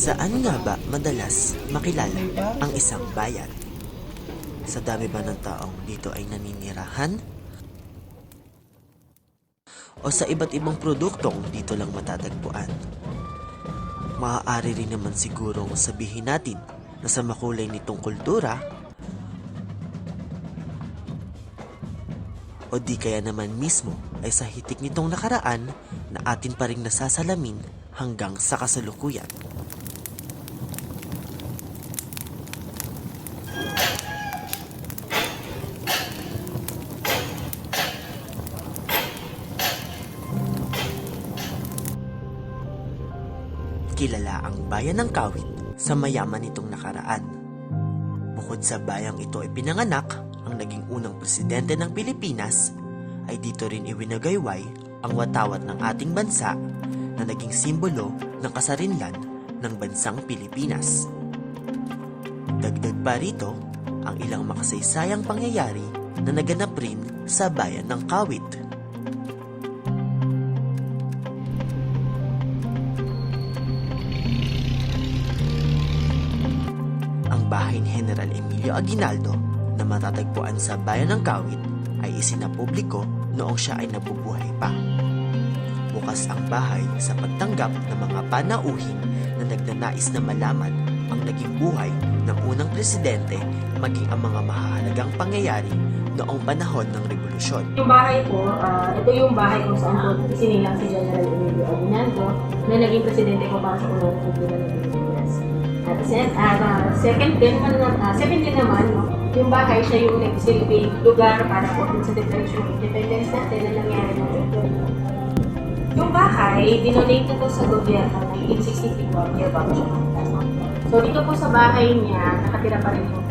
Saan nga ba madalas makilala ang isang bayan? Sa dami ba ng taong dito ay naninirahan? O sa iba't ibang produktong dito lang matatagpuan? Maaari rin naman sigurong sabihin natin na sa makulay nitong kultura o di kaya naman mismo ay sa hitik nitong nakaraan na atin pa rin nasasalamin hanggang sa kasalukuyan. Kilala ang bayan ng Kawit sa mayaman nitong nakaraan. Bukod sa bayang ito ay pinanganak, ang naging unang presidente ng Pilipinas ay dito rin iwinagayway ang watawat ng ating bansa na naging simbolo ng kasarinlan ng bansang Pilipinas. Dagdag pa rito ang ilang makasaysayang pangyayari na naganap rin sa bayan ng Kawit. Bahay ni General Emilio Aguinaldo na matatagpuan sa bayan ng Kawit ay isinapubliko noong siya ay nabubuhay pa. Bukas ang bahay sa pagtanggap ng mga panauhin na nagnanais na malaman ang naging buhay ng unang presidente maging ang mga mahalagang pangyayari noong panahon ng revolusyon. Yung bahay po, ah, ito yung bahay kung saan po isinilang si General Emilio Aguinaldo na naging presidente ko para sa unang republika ng Pilipinas. Sen- at ah, second din naman, uh, second din naman, no, yung bahay siya yung nagsilbing lugar para po sa declaration of independence natin na nangyari ng. Yung bahay, dinonate na to sa gobyerno ng 1863 po, year bago siya. So dito po sa bahay niya, nakatira pa rin yung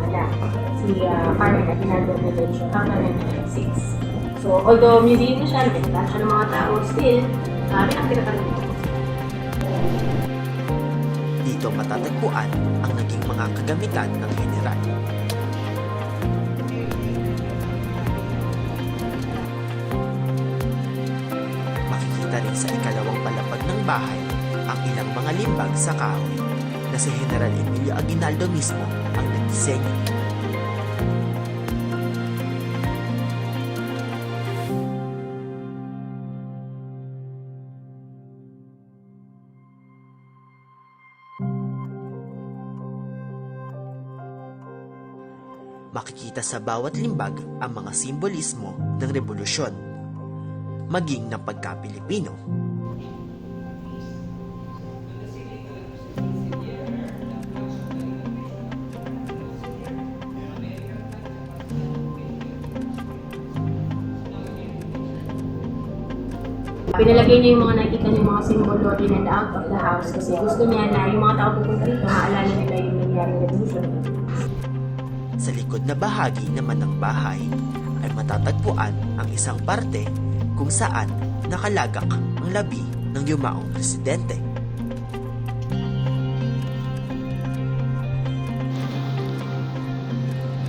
kanyang si uh, Carmen Aguinaldo Melencio hanggang 1996. So although museum na siya, nakita siya ng mga tao, still, uh, nakatira pa rin dito. Matatagpuan ang naging mga kagamitan ng general. Makikita rin sa ikalawang palapag ng bahay ang ilang mga limbag sa kahoy na si General Emilio Aguinaldo mismo ang nagdisenyo. Makikita sa bawat limbag ang mga simbolismo ng revolusyon, maging ng pagka-Pilipino. Pinalagay niya yung mga nakikita niya mga simbolo in and out of the house kasi gusto niya na yung mga tao pupunta rito, maalala nila yung nangyaring revolution. Sa likod na bahagi naman ng bahay ay matatagpuan ang isang parte kung saan nakalagak ang labi ng yumaong presidente.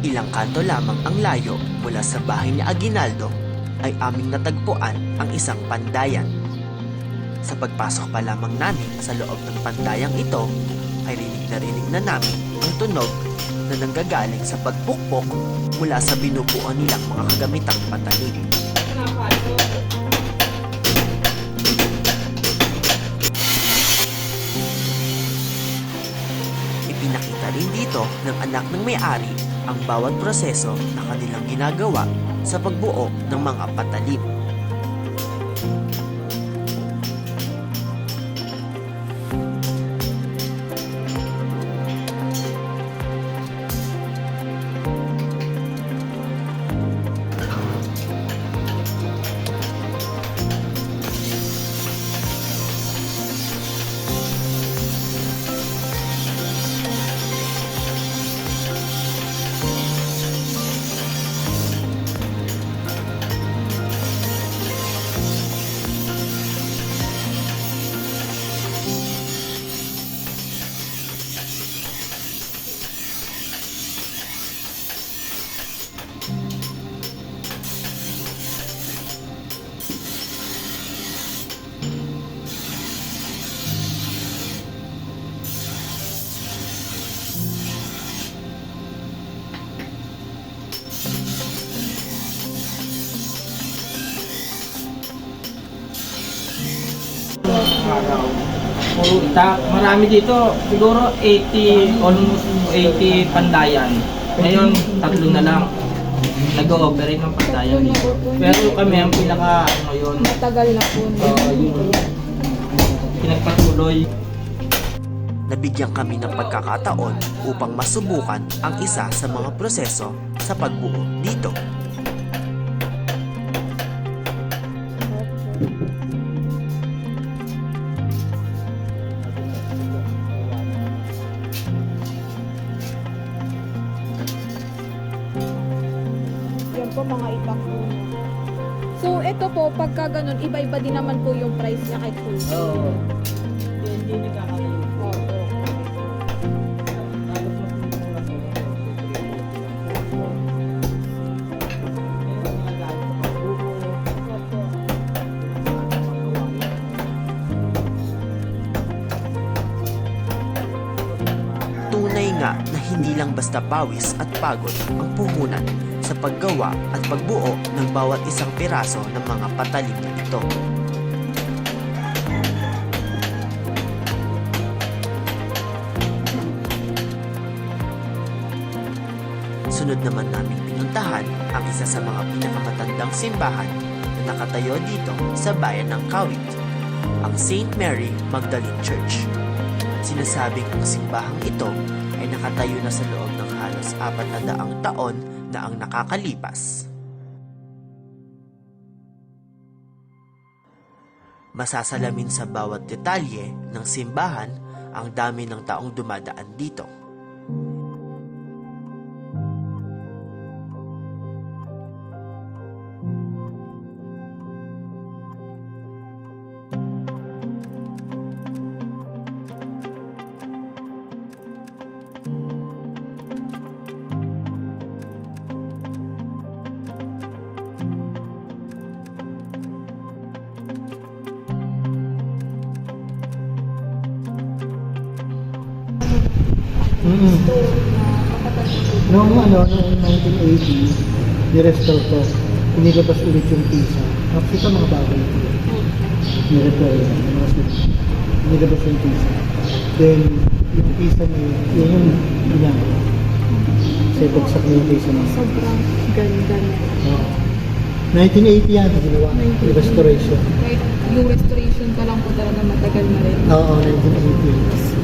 Ilang kanto lamang ang layo mula sa bahay ni Aguinaldo ay aming natagpuan ang isang pandayan. Sa pagpasok pa lamang namin sa loob ng pandayang ito ay rinig na rinig na namin ang tunog na nanggagaling sa pagpukpok mula sa binubuan nilang mga kagamitang patalim. Ipinakita rin dito ng anak ng may-ari ang bawat proseso na kanilang ginagawa sa pagbuo ng mga patalim. Puro ta, marami dito, siguro 80, almost 80 pandayan. Ngayon, tatlo na lang. Nag-ooperate ng pandayan dito. Pero kami ang pinaka, ano yun, Matagal na po. uh, yung pinagpatuloy. Nabigyan kami ng pagkakataon upang masubukan ang isa sa mga proseso sa pagbuo dito. Ganun, iba-iba din naman po yung price niya kahit full. Oo. Hindi nagkakalayo. Opo. Tunay nga na hindi lang basta pawis at pagod ang puhunan sa paggawa at pagbuo ng bawat isang piraso ng mga patalim na ito. Sunod naman naming pinuntahan ang isa sa mga pinakamatandang simbahan na nakatayo dito sa bayan ng Kawit, ang St. Mary Magdalene Church. Sinasabing ang simbahang ito ay nakatayo na sa loob ng halos apat na daang taon na ang nakakalipas. Masasalamin sa bawat detalye ng simbahan ang dami ng taong dumadaan dito. Mm-mm. Noong ano, noong 1980, ni-restore ko, inilabas ulit yung. Tapos ito mga bagay yung mga switch. Inilabas yung pisa. Then, yung pisa niya, yun yung ginagawa. Kasi buksak na yung pisa niya. Sobrang ganda niya. Oo. 1980 yan, ginawa. Yung restoration. Kahit yung restoration pa lang po talaga matagal na rin. Oo, 1980.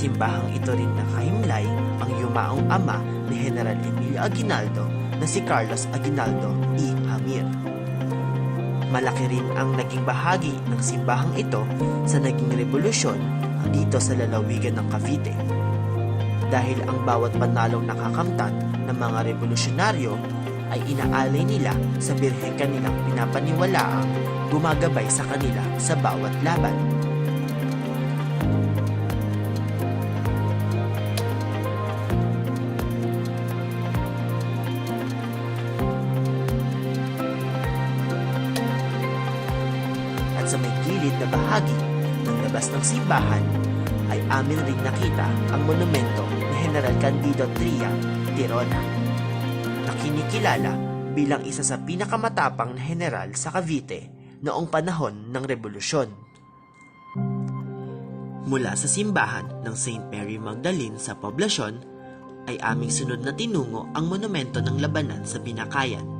Simbahang ito rin nakahimlay ang yumaong ama ni General Emilio Aguinaldo na si Carlos Aguinaldo y Hamir. Malaki rin ang naging bahagi ng simbahang ito sa naging revolusyon dito sa lalawigan ng Cavite. Dahil ang bawat panalong nakakamtan ng mga revolusyonaryo ay inaalay nila sa birhen kanilang pinapaniwalaang gumagabay sa kanila sa bawat laban. Bahagi ng labas ng simbahan ay amin rin nakita ang monumento ni General Candido Tria Tirona na kinikilala bilang isa sa pinakamatapang na general sa Cavite noong panahon ng revolusyon. Mula sa simbahan ng St. Mary Magdalene sa poblasyon ay aming sunod na tinungo ang monumento ng labanan sa Binakayan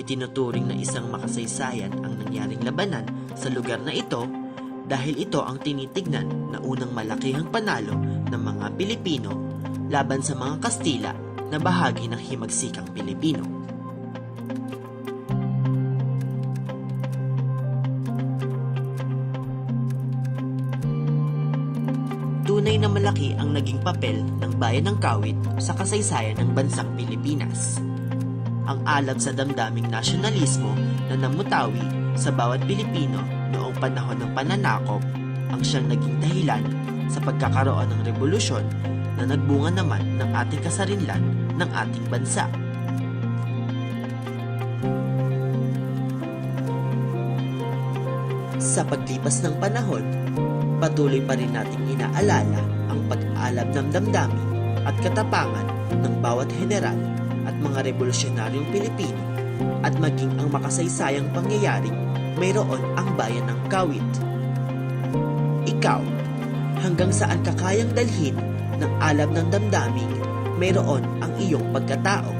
Itinuturing na isang makasaysayan ang nangyaring labanan sa lugar na ito dahil ito ang tinitignan na unang malakihang panalo ng mga Pilipino laban sa mga Kastila na bahagi ng himagsikang Pilipino. Tunay na malaki ang naging papel ng bayan ng Kawit sa kasaysayan ng bansang Pilipinas ang alab sa damdaming nasyonalismo na namutawi sa bawat Pilipino noong panahon ng pananakop ang siyang naging dahilan sa pagkakaroon ng revolusyon na nagbunga naman ng ating kasarinlan ng ating bansa. Sa paglipas ng panahon, patuloy pa rin nating inaalala ang pag-aalab ng damdamin at katapangan ng bawat general at mga revolusyonaryong Pilipino at maging ang makasaysayang pangyayaring mayroon ang bayan ng Kawit. Ikaw, hanggang saan ka kayang dalhin ng alab ng damdaming mayroon ang iyong pagkatao?